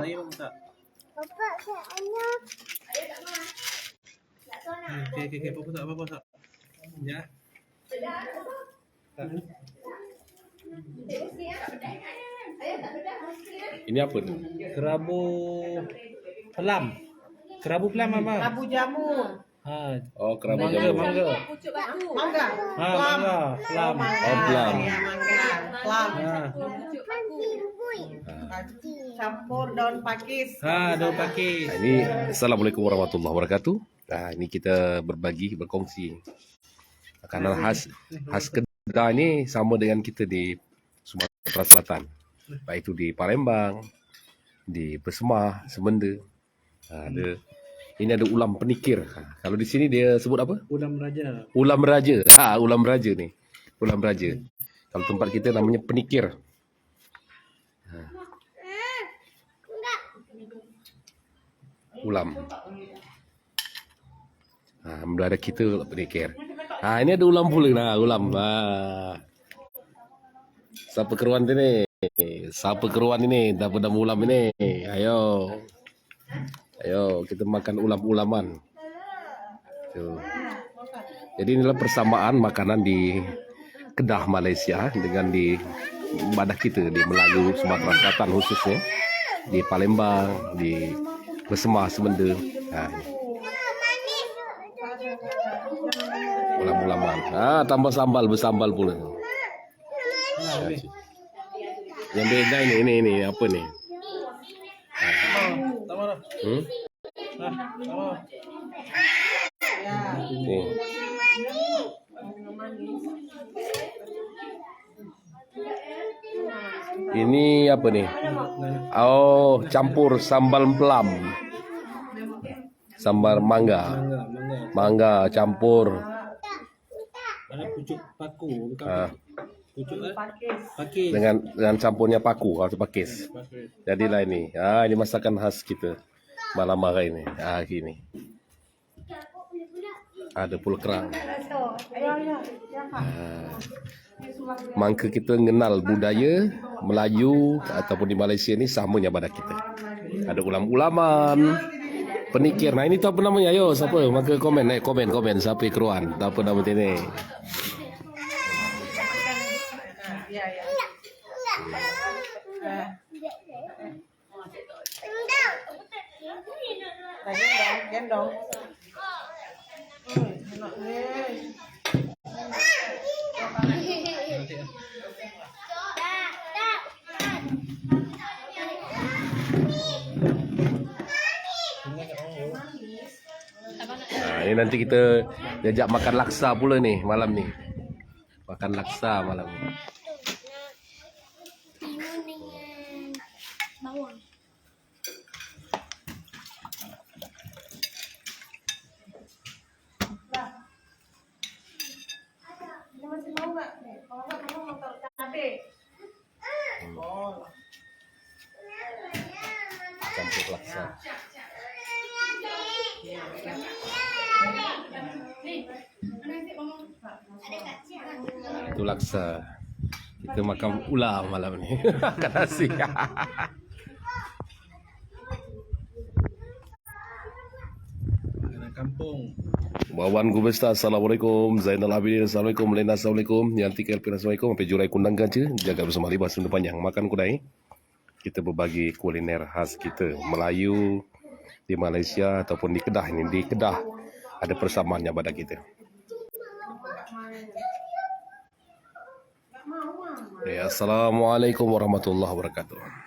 lagi bang tak. Bapak saya Hmm, Okey okey okey apa tak apa tak. Ya. Tak. Ini apa tu? Kerabu pelam. Kerabu pelam apa? Abu jamur. Ha. Oh, kerabu Mangga, jamur. mangga. Mangga. Ha, mangga. Pelam. Oh, pelam. Ya, mangga. Pelam. Ha. Campur daun pakis. Ha, daun pakis. Ini Assalamualaikum warahmatullahi wabarakatuh. Nah, ini kita berbagi, berkongsi. Makanan khas khas Kedah ni sama dengan kita di Sumatera Selatan. Baik itu di Palembang, di Persemah, Semenda. Ha, ada ini ada ulam penikir. Ha, kalau di sini dia sebut apa? Ulam raja. Ulam raja. Ha, ulam raja ni. Ulam raja. Kalau tempat kita namanya penikir. Ulam. Ha, mendadak kita penikir. Ha, ini ada ulam pula nah, ulam. Ha. Siapa keruan tu ni? Siapa keruan ini? Dapat nama ulam ini? Ayo. Ayo, kita makan ulam-ulaman. Jadi inilah persamaan makanan di Kedah Malaysia dengan di badak kita di Melayu Sumatera Selatan khususnya di Palembang, di Persemah Semenda. Ha. Ulam-ulaman. Ah, tambah sambal bersambal pula. Ha. Yang beda ini ini ini apa ni? Marah. Hmm? Ha. Ini apa ni? Oh, campur sambal pelam. Sambal mangga. Mangga, campur. Ada pucuk paku. Bukan Ah, pucuk eh? Pakis. Pakis. dengan dengan campurnya paku atau pakis. Jadilah ini. Ah, ini masakan khas kita malam hari ini. Ah, ini. Ada pul kerang. Ah. Mangka kita mengenal budaya Melayu ataupun di Malaysia ni samanya pada kita. Ada ulam-ulaman, penikir. Nah ini tu apa namanya? Ayo siapa? Maka komen, naik komen, komen. Siapa yang keruan? Tak apa nama ini. Ya, ya. Lagi dong, gendong. Nah, ini nanti kita jajak makan laksa pula ni malam ni. Makan laksa malam ni. bawang. Ini masih mau? Kalau mau. Campur laksa. Itu laksa. Kita makan ulam malam ni. Makan nasi. Kampung. Wawan Gubesta, Assalamualaikum. Zainal Abidin, Assalamualaikum. Lena, Assalamualaikum. Yanti KLP, Assalamualaikum. Sampai jurai kundang ganca. Jaga bersama libas sunda panjang. Makan kudai. Kita berbagi kuliner khas kita. Melayu di Malaysia ataupun di Kedah ini. Di Kedah ada persamaannya pada kita. Ya, Assalamualaikum warahmatullahi wabarakatuh.